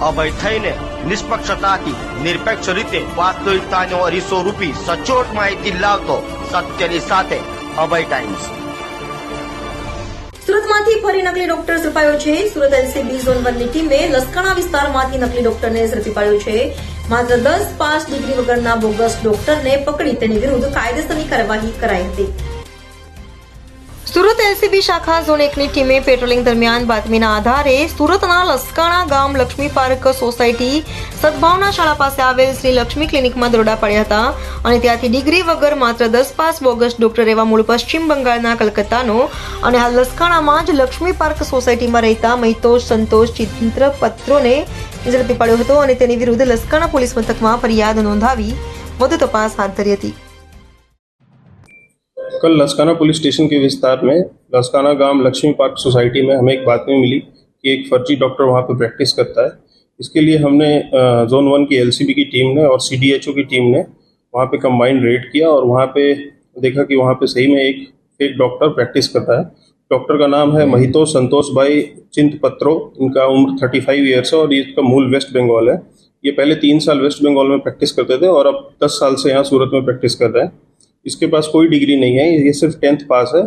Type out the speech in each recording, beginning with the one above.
અભય થઈને નિષ્પક્ષતાથી નિરપેક્ષ રીતે વાસ્તવિકતાનો અરીસો રૂપી સચોટ માહિતી લાવતો સત્યની સાથે અભય ટાઈમ્સ. સુરતમાંથી ફરી નકલી ડોક્ટર ઝડપાયો છે. સુરત એલસીબી ઝોન વનની ટીમે લસકાણા વિસ્તારમાંથી નકલી ડોક્ટરને ઝડપી પાડ્યો છે. માત્ર દસ પાંચ ડિગ્રી વગરના બોગસ ડોક્ટરને પકડી તેની વિરુદ્ધ કાયદેસરની કાર્યવાહી કરાઈ હતી. સુરત એલસીબી શાખા ઝોન એકની ટીમે પેટ્રોલિંગ દરમિયાન બાતમીના આધારે સુરતના લસકાણા ગામ લક્ષ્મી પાર્ક સોસાયટી સદભાવના શાળા પાસે આવેલ શ્રી લક્ષ્મી ક્લિનિકમાં દરોડા પાડ્યા હતા અને ત્યાંથી ડિગ્રી વગર માત્ર દસ પાસ બોગસ ડોક્ટર એવા મૂળ પશ્ચિમ બંગાળના કલકત્તાનો અને હાલ લસકાણામાં જ લક્ષ્મી પાર્ક સોસાયટીમાં રહેતા મહિતોષ સંતોષ ચિત્ર પત્રોને ઝડપી પાડ્યો હતો અને તેની વિરુદ્ધ લસકાણા પોલીસ મથકમાં ફરિયાદ નોંધાવી વધુ તપાસ હાથ ધરી હતી. कल लसकाना पुलिस स्टेशन के विस्तार में लसकाना गाँव लक्ष्मी पार्क सोसाइटी में हमें एक बात बातमी मिली कि एक फर्जी डॉक्टर वहाँ पर प्रैक्टिस करता है। इसके लिए हमने जोन वन की एलसीबी की टीम ने और सीडीएचओ की टीम ने वहाँ पे कंबाइंड रेड किया और वहाँ पे देखा कि वहाँ पे सही में एक फेक डॉक्टर प्रैक्टिस करता है। डॉक्टर का नाम है महितो संतोष भाई चिंत पत्रो इनका उम्र थर्टी फाइव ईयर्स है और इसका मूल वेस्ट बंगाल है। ये पहले तीन साल वेस्ट बंगाल में प्रैक्टिस करते थे और अब दस साल से यहाँ सूरत में प्रैक्टिस कर रहे हैं। इसके पास कोई डिग्री नहीं है, ये सिर्फ़ टेंथ पास है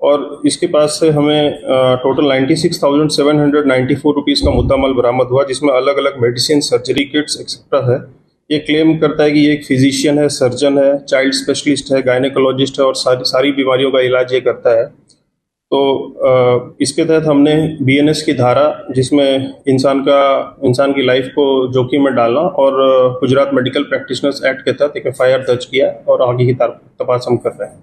और इसके पास से हमें total ninety six thousand seven hundred ninety four rupees का मुद्दा माल बरामद हुआ, जिसमें अलग अलग मेडिसिन सर्जरी किट्स एक्सेट्रा है। ये क्लेम करता है कि ये एक फिजिशियन है सर्जन है चाइल्ड स्पेशलिस्ट है गायनेकोलॉजिस्ट है और सारी सारी बीमारियों का इलाज ये करता है। तो इसके तहत हमने बीएनएस की धारा, जिसमें इंसान का, इंसान की लाइफ को जोखिम में डालना और गुजरात मेडिकल प्रैक्टिशनर्स एक्ट के तहत एक एफआईआर दर्ज किया और आगे की तपास हम कर रहे हैं।